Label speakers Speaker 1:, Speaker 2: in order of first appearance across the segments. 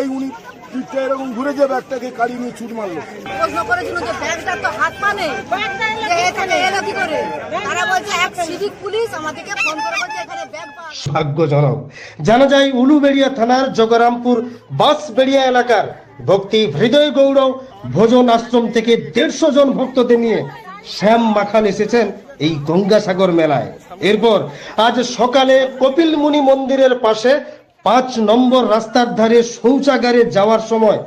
Speaker 1: এই উনি পিঠটা এরকম ঘুরে যে ব্যাগটাকে নিয়ে ছুট মারলো।
Speaker 2: প্রশ্ন করেছিল যে ব্যাগটা তো হাত পা নেই। এখানে এলো কি করে? তারা বলছে এক সিভিক পুলিশ আমাদেরকে ফোন করে বলছে এখানে ব্যাগ
Speaker 3: ভাগ্যজনক। জানা যায় উলুবেড়িয়া থানার জগরামপুর বাসবেড়িয়া এলাকার ভক্তি হৃদয় গৌরব ভোজন আশ্রম থেকে দেড়শো জন ভক্তদের নিয়ে শ্যাম মাখান এসেছেন এই গঙ্গাসাগর মেলায়। এরপর আজ সকালে কপিল মুনি মন্দিরের পাশে পাঁচ নম্বর রাস্তার ধারে শৌচাগারে যাওয়ার সময়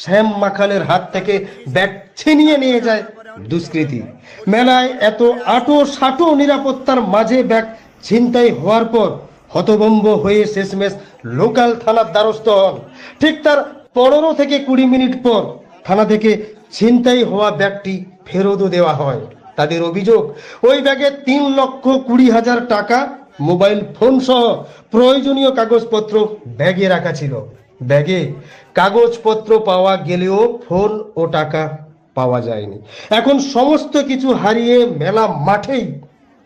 Speaker 3: শ্যাম মাখালের হাত থেকে ব্যাগ ছিনিয়ে নিয়ে যায় দুষ্কৃতী। মেলায় এত আটো সাটো নিরাপত্তার মাঝে ব্যাগ ছিনতাই হওয়ার পর হতবম্ব হয়ে শেষমেশ লোকাল থানার দ্বারস্থ হন। ঠিক তার পনেরো থেকে কুড়ি মিনিট পর থানা থেকে ছিনতাই হওয়া ব্যাগটি ফেরতও দেওয়া হয়। তাদের অভিযোগ, ওই ব্যাগে তিন লক্ষ কুড়ি হাজার টাকা মোবাইল ফোন সহ প্রয়োজনীয় কাগজপত্র ব্যাগে রাখা ছিল। ব্যাগে কাগজপত্র পাওয়া গেলেও ফোন ও টাকা পাওয়া যায়নি। এখন সমস্ত কিছু হারিয়ে মেলা মাঠেই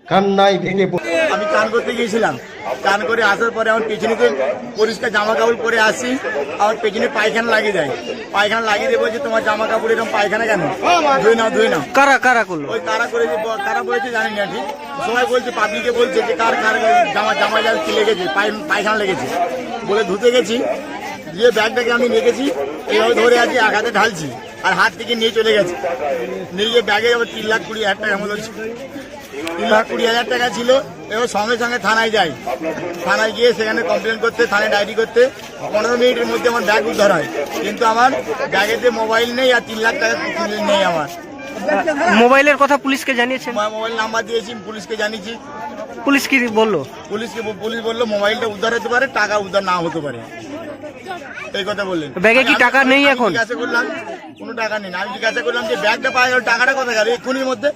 Speaker 3: কান্নায় ভেঙে পড়ে।
Speaker 4: আমি চান করতে গিয়েছিলাম। চান করে আসার পরে আমার পেছনেতে পরিষ্কার জামা কাপড় পরে আসি আমার পেছনে পায়খানা লাগিয়ে দেয়। পায়খানা লাগিয়ে দেবো যে তোমার জামা কাপড় এরকম পায়খানা কেন? ধুয়ে নাও ধুয়ে নাও।
Speaker 5: কারা কারা করল?
Speaker 4: ওই কারা করেছে কারা বলেছে জানি না ঠিক? সবাই বলছে পাবলিকে বলছে যে কার কার জামা জামা যা কি লেগেছে পায়- পায়খানা লেগেছে। বলে ধুতে গেছি দিয়ে ব্যাগটাকে আমি রেখেছি এইভাবে ধরে আছি এক হাতে ঢালছি আর হাত থেকে নিয়ে চলে গেছে। নিয়ে গিয়ে ব্যাগে আবার তিন লাখ কুড়ি হাজার টাকা মতো। তিন লাখ কুড়ি হাজার টাকা ছিল এবার সঙ্গে সঙ্গে থানায় যাই থানায় গিয়ে সেখানে কমপ্লেন করতে থানায় ডায়েরি করতে। পনেরো মিনিটের মধ্যে আমার ব্যাগ উদ্ধার হয়। কিন্তু আমার ব্যাগেতে মোবাইল নেই আর তিন লাখ টাকা নেই আমার।
Speaker 5: মোবাইলের কথা পুলিশকে জানিয়েছেন?
Speaker 4: আমার মোবাইল নাম্বার দিয়েছি পুলিশকে জানিয়েছি।
Speaker 5: পুলিশ কি বলল?
Speaker 4: পুলিশকে পুলিশ বলল মোবাইলটা উদ্ধার হতে পারে টাকা উদ্ধার না হতে পারে। এই কথা বললেন।
Speaker 5: ব্যাগে কি টাকা নেই এখন?
Speaker 4: জিজ্ঞাসা করলাম কোনো টাকা নেই আমি জিজ্ঞাসা করলাম যে ব্যাগটা পাওয়া গেল টাকাটা কোথায় গেল? এক্ষুনির মধ্যে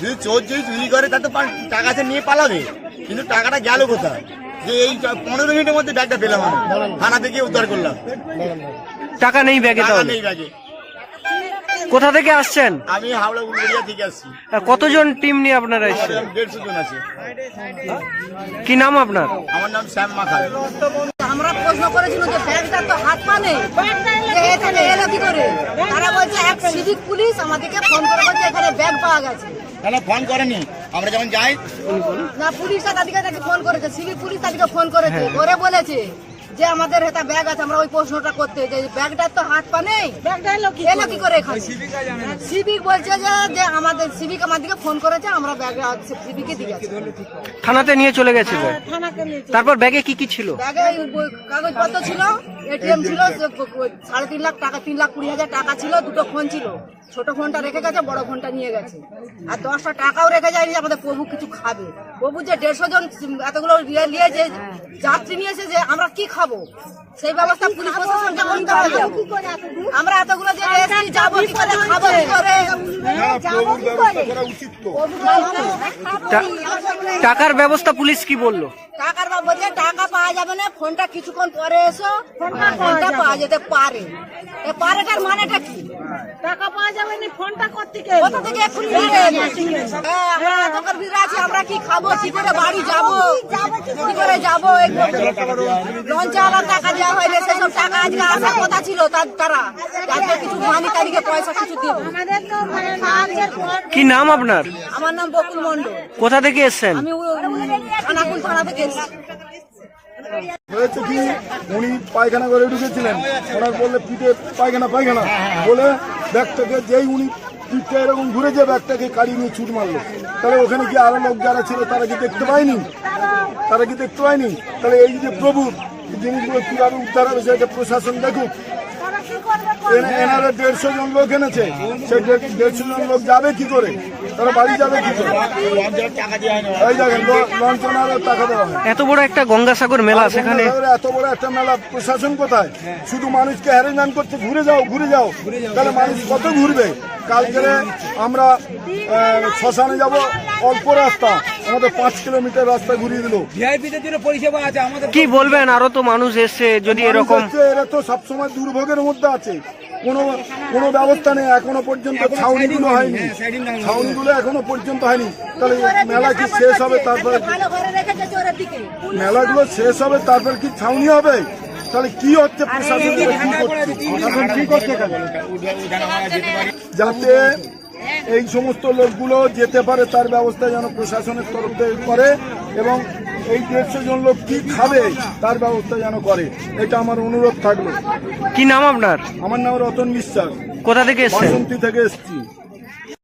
Speaker 4: যদি চোর যদি চুরি করে তো পা- টাকা নিয়ে পালাবে। কিন্তু টাকাটা গেল কোথায়? যে এই পনেরো মিনিটের মধ্যে ব্যাগটা পেলাম আমি। থানা থেকে উদ্ধার করলাম।
Speaker 5: টাকা নেই ব্যাগে
Speaker 4: টাকা নেই ব্যাগে।
Speaker 5: কোথা থেকে আসছেন?
Speaker 4: আমি হাওড়া উলবেড়িয়া থেকে আসছি।
Speaker 5: আর কতজন টিম নিয়ে আপনারা এসেছেন?
Speaker 4: দেড়শো জন আছে।
Speaker 5: কি নাম আপনার?
Speaker 4: আমার নাম শ্যাম মাখাল
Speaker 2: আমরা প্রশ্ন করেছিল যে ব্যাগটা তো হাত পা নেই। এখানে এলো কি করে? তারা বলছে এক সিভিক পুলিশ আমাদেরকে ফোন করে বলছে এখানে ব্যাগ পাওয়া গেছে।
Speaker 4: কেন ফোন করেনি। আমরা যখন যাই
Speaker 2: না পুলিশটা তাদেরকে তাকে ফোন করেছে সিভিক পুলিশ তাদেরকে ফোন করেছে। করে বলেছে যে আমাদের এটা ব্যাগ আছে আমরা ওই প্রশ্নটা করতে যে ব্যাগটার তো হাত পা নেই? ব্যাগটা এলো কি এলো কি করে সিভিক বলছে যে যে আমাদের সিভিক আমাদেরকে ফোন করেছে আমরা ব্যাগ সিভিকে দিয়ে গেছি
Speaker 5: থানাতে নিয়ে চলে গেছে তারপর ব্যাগে কি কি ছিল?
Speaker 2: ব্যাগে কাগজপত্র ছিল এটিএম ছিল সাড়ে তিন লাখ টাকা, তিন লাখ কুড়ি হাজার টাকা ছিল, দুটো ফোন ছিল। ছোট ফোনটা রেখে গেছে, বড় ফোনটা নিয়ে গেছে। আর দশটা টাকাও রেখে যায়নি, আমাদের প্রভু কিছু খাবে। প্রভু যে দেড়শো জন এতগুলো নিয়ে নিয়ে যে যাত্রী নিয়েছে যে আমরা কি খাব? সেই ব্যবস্থা পুলিশ প্রশাসনকে করতে হবে আমরা এতগুলো যে এসছি যাব কি করে? খাব কি করে
Speaker 5: টাকার ব্যবস্থা পুলিশ কি বলল?
Speaker 2: টাকার বলছে টাকা পাওয়া যাবে না ফোনটা কিছুক্ষণ পরে এসো ফোনটা পাওয়া যেতে পারে। এ পারেটার মানেটা কি?
Speaker 6: টাকা পাওয়া যাবে না ফোনটা করতে
Speaker 2: কোথা থেকে বেড়ে এলো? হ্যাঁ, আমরা এতকার ভিড় আছি আমরা কি খাব কি করে বাড়ি যাব কি করে? যাব লঞ্চে আলার টাকা দেওয়া হয়নি সেসব টাকা আজকে আসার কথা ছিল তার তারা তাদের কিছু মানি তারিখে পয়সা কিছু দেবো
Speaker 6: মানে
Speaker 5: কি নাম আপনার?
Speaker 2: আমার নাম বকুল মন্ডল
Speaker 5: কোথা থেকে এসছেন?
Speaker 2: আমি থানা থেকে এসেছি।
Speaker 1: হয়েছে কি? উনি পায়খানা করে ঢুকেছিলেন। ওনার বললে পিঠে পায়খানা পায়খানা। বলে ব্যাগটাকে যেই উনি পিঠটা এরকম ঘুরে যে ব্যাগটাকে কাড়িয়ে নিয়ে ছুট মারলো তাহলে ওখানে কি আরও লোক যারা ছিল তারা কি দেখতে পায়নি? তারা কি দেখতে পায়নি? তাহলে এই যে প্রভু জিনিসগুলো কীভাবে উদ্ধার হবে সেটা প্রশাসন দেখুক। এনারা দেড়শো জন লোক এনেছে। সেই দেড়- দেড়শো জন লোক যাবে কি করে? তারা বাড়ি যাবে কি করে? এই দেখেন লঞ্চনারও টাকা দেওয়া হয়।
Speaker 5: এত বড় একটা গঙ্গাসাগর মেলা সেখানে
Speaker 1: এত বড় একটা মেলা প্রশাসন কোথায়? শুধু মানুষকে হ্যারেঞ্জান করছে ঘুরে যাও ঘুরে যাও। তাহলে মানুষ কত ঘুরবে? কালকে আমরা শ্মশানে যাব অল্প রাস্তা। আমাদের পাঁচ কিলোমিটার রাস্তা ঘুরিয়ে দিল।
Speaker 7: ভিআইপিদের জন্য পরিষেবা আছে আমাদের
Speaker 5: কি বলবেন? আরও তো মানুষ এসছে যদি এরকম
Speaker 1: হচ্ছে, এরা তো সবসময় দুর্ভোগের মধ্যে আছে। কোনো কোনো ব্যবস্থা নেই এখনও পর্যন্ত ছাউনিগুলো হয়নি। ছাউনিগুলো এখনও পর্যন্ত হয়নি। তাহলে মেলা কি শেষ হবে? তারপরে মেলাগুলো শেষ হবে তারপর কি ছাউনি হবে? তাহলে কি হচ্ছে প্রশাসন কি করছে? যাতে এই সমস্ত লোকগুলো যেতে পারে তার ব্যবস্থা যেন প্রশাসনের তরফ থেকে করে এবং এই দেড়শো জন লোক কি খাবে তার ব্যবস্থা যেন করে। এটা আমার অনুরোধ থাকল।
Speaker 5: কি নাম আপনার?
Speaker 1: আমার নাম রতন বিশ্বাস।
Speaker 5: কোথা থেকে
Speaker 1: এসেছি থেকে এসছি।